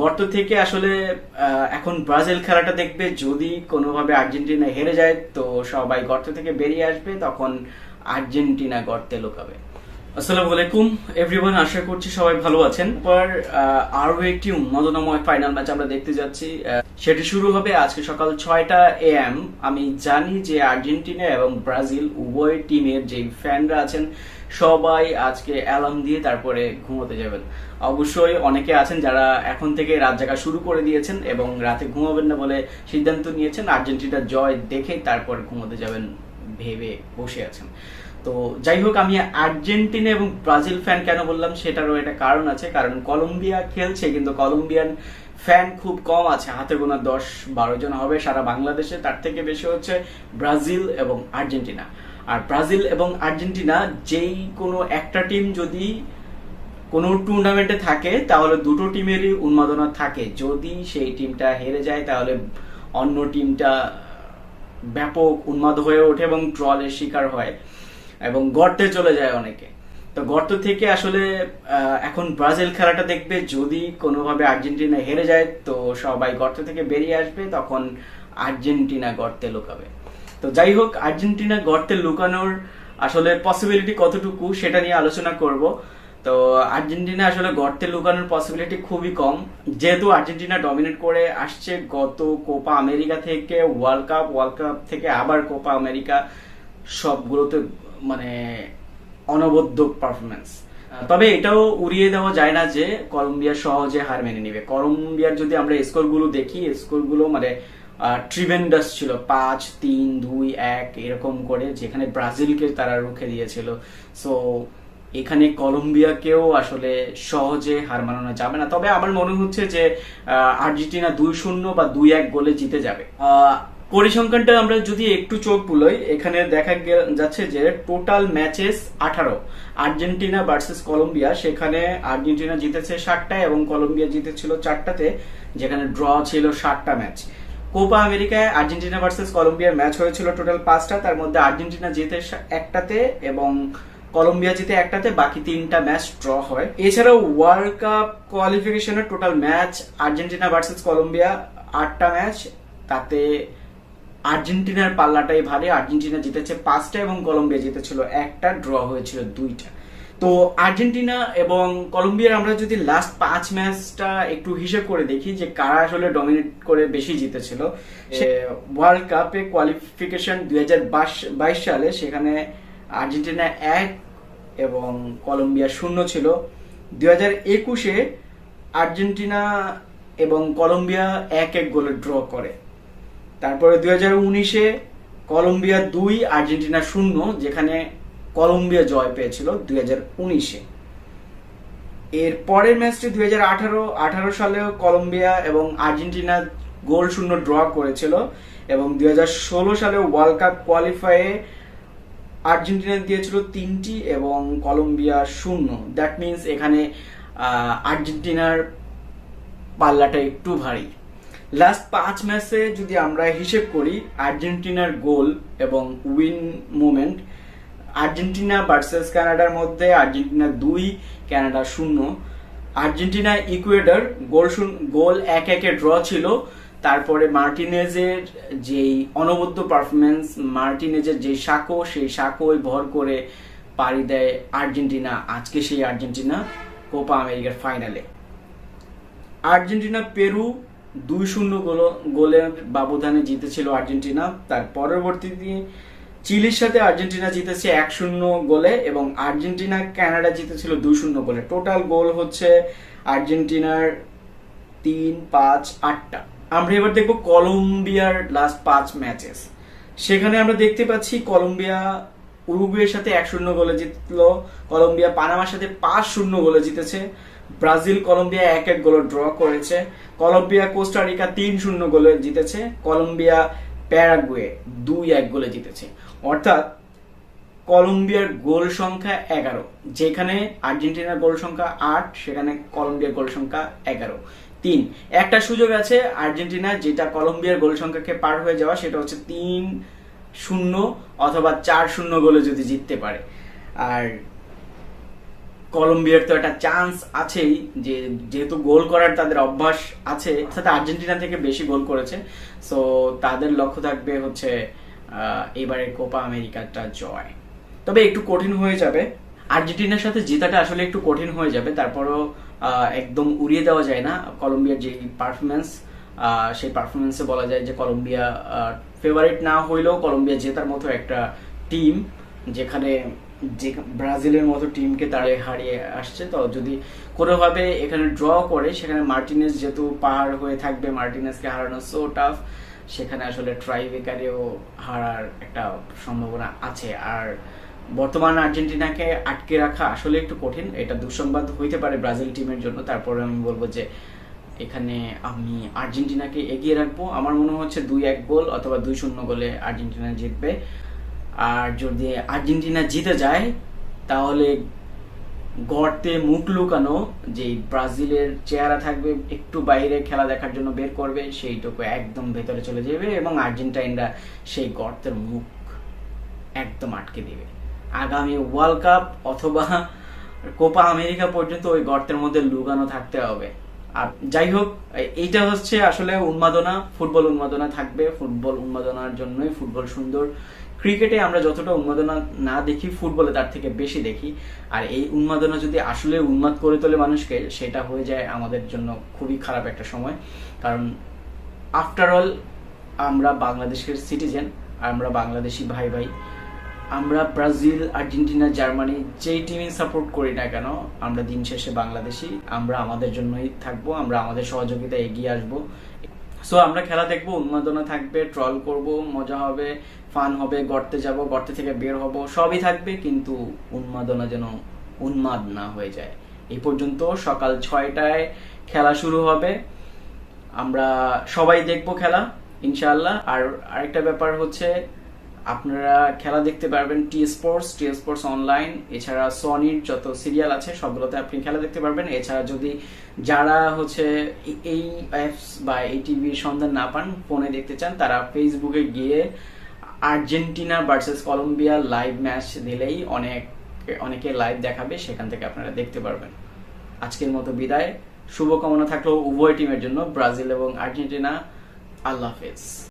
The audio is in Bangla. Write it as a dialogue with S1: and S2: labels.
S1: গর্ত থেকে আসলে এখন ব্রাজিল খেলাটা দেখবে যদি কোনোভাবে আর্জেন্টিনা হেরে যায় তো সবাই গর্ত থেকে বেরিয়ে আসবে তখন আর্জেন্টিনা গর্তে লুকাবে। আসসালামু আলাইকুম এভরিওয়ান আশা করছি সবাই ভালো আছেন। পর আহ, আরও একটি উন্মাদনাময় ফাইনাল ম্যাচ আমরা দেখতে যাচ্ছি। সেটি শুরু হবে আজকে সকাল ছয়টা এএম আমি জানি যে আর্জেন্টিনা এবং ব্রাজিল উভয় টিমের যে ফ্যানরা আছেন সবাই আজকে অ্যালার্ম দিয়ে তারপরে ঘুমোতে যাবেন। অবশ্যই অনেকে আছেন যারা এখন থেকে রাত জাগা শুরু করে দিয়েছেন এবং রাতে ঘুমাবেন না বলে সিদ্ধান্ত নিয়েছেন। আর্জেন্টিনার জয় দেখেই তারপর ঘুমোতে যাবেন ভেবে বসে আছেন। তো যাই হোক, আমি আর্জেন্টিনা এবং ব্রাজিল ফ্যান কেন বললাম সেটারও একটা কারণ আছে। কারণ কলম্বিয়া খেলছে, কিন্তু কলম্বিয়ান ফ্যান খুব কম আছে। হাতে গোনা দশ বারো জন হবে সারা বাংলাদেশে। তার থেকে বেশি হচ্ছে ব্রাজিল এবং আর্জেন্টিনা। আর ব্রাজিল এবং আর্জেন্টিনা যেই কোনো একটা টিম যদি কোনো টুর্নামেন্টে থাকে, তাহলে দুটো টিমেরই উন্মাদনা থাকে। যদি সেই টিমটা হেরে যায়, তাহলে অন্য টিমটা ব্যাপক উন্মাদ হয়ে ওঠে এবং ট্রলের শিকার হয় এবং গর্তে চলে যায় অনেকে। তো গর্ত থেকে আসলে এখন ব্রাজিল খেলাটা দেখবে, যদি কোনোভাবে আর্জেন্টিনা হেরে যায়, তো সবাই গর্ত থেকে বেরিয়ে আসবে, তখন আর্জেন্টিনা গর্তে লুকাবে। তো যাই হোক আর্জেন্টিনা গর্তে লুকানোর আসলে পসিবিলিটি কতটুকু সেটা নিয়ে আলোচনা করব। তো আর্জেন্টিনা আসলে গর্তে লুকানোর পসিবিলিটি খুবই কম। যেহেতু আর্জেন্টিনা ডমিনেট করে আসছে গত কোপা আমেরিকা থেকে ওয়ার্ল্ড কাপ ওয়ার্ল্ড কাপ থেকে আবার কোপা আমেরিকা সবগুলোতে মানে অনবদ্য পারফরমেন্স তবে এটাও উড়িয়ে দেওয়া যায় না যে কলম্বিয়া সহজে হার মেনে নিবে। কলম্বিয়ার যদি আমরা স্কোরগুলো দেখি স্কোরগুলো মানে ট্রিভেন্ডাস ছিল। পাঁচ, তিন, দুই, এক, এরকম করে যেখানে ব্রাজিলকে তারা রুখে দিয়েছিল। সো এখানে কলম্বিয়াকেও আসলে সহজে হার মানানো যাবে না। তবে আমার মনে হচ্ছে যে আর্জেন্টিনা দুই শূন্য বা দুই এক গোলে জিতে যাবে। পরিসংখ্যানটা আমরা যদি একটু চোখ বুলোই, এখানে দেখা যাচ্ছে যে টোটাল ম্যাচেস আঠারো। আর্জেন্টিনা ভার্সেস কলম্বিয়া, সেখানে আর্জেন্টিনা জিতেছে ষাটটা এবং কলম্বিয়া জিতেছিল চারটাতে, যেখানে ড্র ছিল ষাটটা ম্যাচ। কোপা আমেরিকায় আর্জেন্টিনা ভার্সেস কলম্বিয়ার ম্যাচ হয়েছিল টোটাল পাঁচটা, তার মধ্যে আর্জেন্টিনা জিতে একটাতে এবং কলম্বিয়া জিতে একটাতে, বাকি তিনটা ম্যাচ ড্র হয়। এছাড়াও world cup কোয়ালিফিকেশনের total match Argentina versus Colombia আটটা ম্যাচ, তাতে আর্জেন্টিনার পাল্লাটাই ভারী। আর্জেন্টিনা জিতেছে পাঁচটা এবং কলম্বিয়া জিতেছিল একটা, ড্র হয়েছিল দুইটা। তো আর্জেন্টিনা এবং কলম্বিয়ার আমরা যদি লাস্ট পাঁচ ম্যাচটা একটু হিসেব করে দেখি যে কারা আসলে ডমিনেট করে বেশি জিতেছিল, সে ওয়ার্ল্ড কাপে কোয়ালিফিকেশন দুই বাইশ সালে সেখানে আর্জেন্টিনা এক এবং কলম্বিয়া শূন্য ছিল। দুই হাজার একুশে আর্জেন্টিনা এবং কলম্বিয়া এক এক গোলে ড্র করে। তারপরে দুই হাজার উনিশে কলম্বিয়া দুই, আর্জেন্টিনা শূন্য, যেখানে কলম্বিয়া জয় পেয়েছিল দুই হাজার উনিশে। এর পরের ম্যাচটি দুই হাজার আঠারো আঠারো সালেও কলম্বিয়া এবং আর্জেন্টিনা গোল শূন্য ড্র করেছিল এবং দুই হাজার ষোলো সালে ওয়ার্ল্ড কাপ কোয়ালিফাইয়ে আর্জেন্টিনা দিয়েছিল তিনটি এবং কলম্বিয়া শূন্য। দ্যাট মিনস এখানে আর্জেন্টিনার পাল্লাটা একটু ভারী। লাস্ট পাঁচ ম্যাচে যদি আমরা হিসেব করি, আর্জেন্টিনার গোল এবং উইন মুভমেন্ট আর্জেন্টিনা ভার্সেস কানাডার মধ্যে, আর্জেন্টিনা দুই, কানাডা শূন্য। আর্জেন্টিনা ইকুয়েডর গোল গোল এক একে ড্র ছিল। তারপরে মার্টিনেজের যেই অনবদ্য পারফরমেন্স মার্টিনেজের যে সাঁকো, সেই সাঁকোয় ভর করে পাড়ি দেয় আর্জেন্টিনা। আজকে সেই আর্জেন্টিনা কোপা আমেরিকার ফাইনালে। আর্জেন্টিনা পেরু দুই শূন্য গোল, গোলের ব্যবধানে জিতেছিল আর্জেন্টিনা। তার পরবর্তীতে চিলির সাথে আর্জেন্টিনা জিতেছে এক শূন্য গোলে এবং আর্জেন্টিনা কানাডা জিতেছিল দুই শূন্য গোলে। টোটাল গোল হচ্ছে আর্জেন্টিনার তিন, পাঁচ, আটটা। আমরা এবার দেখব কলম্বিয়ার লাস্ট পাঁচ ম্যাচেস সেখানে আমরা দেখতে পাচ্ছি কলম্বিয়া উরুগুয়ের সাথে এক শূন্য গোলে জিতলো, কলম্বিয়া পানামার সাথে পাঁচ শূন্য গোলে জিতেছে, ব্রাজিল কলম্বিয়া এক এক গোলে ড্র করেছে, কলম্বিয়া কোস্টারিকা তিন শূন্য গোলে জিতেছে, কলম্বিয়া প্যারাগুয়ে দুই এক গোলে জিতেছে। অর্থাৎ কলম্বিয়ার গোল সংখ্যা এগারো, যেখানে আর্জেন্টিনার গোল সংখ্যা আট, সেখানে কলম্বিয়ার গোল সংখ্যা এগারো। তিন, একটা সুযোগ আছে আর্জেন্টিনা, যেটা কলম্বিয়ার গোল সংখ্যাকে পার হয়ে যাওয়া, সেটা হচ্ছে তিন শূন্য অথবা চার শূন্য গোলে যদি জিততে পারে। আর কলম্বিয়ার তো একটা চান্স আছেই, যে যেহেতু গোল করার তাদের অভ্যাস আছে, সাথে আর্জেন্টিনা থেকে বেশি গোল করেছে। সো তাদের লক্ষ্য থাকবে হচ্ছে এবারে কোপা আমেরিকাটা জয়। তবে একটু কঠিন হয়ে যাবে। আর্জেন্টিনার সাথে জেতাটা আসলে একটু কঠিন হয়ে যাবে। তারপরও একদম উড়িয়ে দেওয়া যায় না। কলম্বিয়ার যে পারফরমেন্স সেই পারফরমেন্সে বলা যায় যে কলম্বিয়া ফেভারিট না হইলেও কলম্বিয়া জেতার মতো একটা টিম যেখানে যে ব্রাজিলের মতো টিমকে তারা হারিয়ে আসছে। তো যদি কোনোভাবে এখানে ড্র করে, সেখানে মার্টিনেস যেহেতু পাহাড় হয়ে থাকবে, মার্টিনেসকে হারানো সো টাফ সেখানে আসলে ট্রাইবেকারেও হারার একটা সম্ভাবনা আছে। আর বর্তমান আর্জেন্টিনাকে আটকে রাখা আসলে একটু কঠিন। এটা দুঃসংবাদ হইতে পারে ব্রাজিল টিমের জন্য। তারপরে আমি বলব যে এখানে আমি আর্জেন্টিনাকে এগিয়ে রাখব। আমার মনে হচ্ছে দুই এক গোল অথবা দুই শূন্য গোলে আর্জেন্টিনা জিতবে। আর যদি আর্জেন্টিনা জিতে যায়, তাহলে গর্তে মুখ লুকানো যে ব্রাজিলের চেহারা থাকবে, একটু বাইরে খেলা দেখার জন্য বের করবে, সেইটুকু একদম ভেতরে চলে যাবে এবং আর্জেন্টাইনরা সেই গর্তের মুখ একদম আটকে দিবে। আগামী ওয়ার্ল্ড কাপ অথবা কোপা আমেরিকা পর্যন্ত ওই গর্তের মধ্যে লুকানো থাকতে হবে। আর যাই হোক এইটা হচ্ছে আসলে উন্মাদনা, ফুটবল উন্মাদনা থাকবে। ফুটবল উন্মাদনার জন্যই ফুটবল সুন্দর। ক্রিকেটে আমরা যতটা উন্মাদনা না দেখি, ফুটবলে তার থেকে বেশি দেখি। আর এই উন্মাদনা যদি আসলে উন্মাদ করে তোলে মানুষকে, সেটা হয়ে যায় আমাদের জন্য খুবই খারাপ একটা সময়। কারণ আফটার অল আমরা বাংলাদেশের সিটিজেন আমরা বাংলাদেশি ভাই ভাই। আমরা ব্রাজিল, আর্জেন্টিনা, জার্মানি যেই টিমই সাপোর্ট করি না কেন, আমরা দিন শেষে বাংলাদেশি। আমরা আমাদের জন্যই থাকব, আমরা আমাদের সহযোগিতা এগিয়ে আসব। সো আমরা খেলা দেখব, উন্মাদনা থাকবে ট্রল করব, মজা হবে। ফান হবে, গর্তে যাব, গর্তে থেকে বের হব, সবই থাকবে, কিন্তু উন্মাদনা যেন উন্মাদ না হয়ে যায়। এই পর্যন্ত সকাল ছয়টায় খেলা শুরু হবে। আমরা সবাই দেখব খেলা, ইনশাআল্লাহ। আর আরেকটা ব্যাপার হচ্ছে, আপনারা খেলা দেখতে পারবেন T Sports T Sports online এছাড়া সনির যত সিরিয়াল আছে, সবগুলোতে আপনি খেলা দেখতে পারবেন। এছাড়া যদি যারা হচ্ছে এই অ্যাপস বা এই টিভির সন্ধান না পান, ফোনে দেখতে চান, তারা ফেসবুকে গিয়ে Argentina versus Colombia live match দিলেই অনেক, অনেকে লাইভ দেখাবে, সেখান থেকে আপনারা দেখতে পারবেন। আজকের মতো বিদায়। শুভকামনা থাকল উভয় টিমের জন্য, ব্রাজিল এবং আর্জেন্টিনা। আল্লাহ হাফেজ।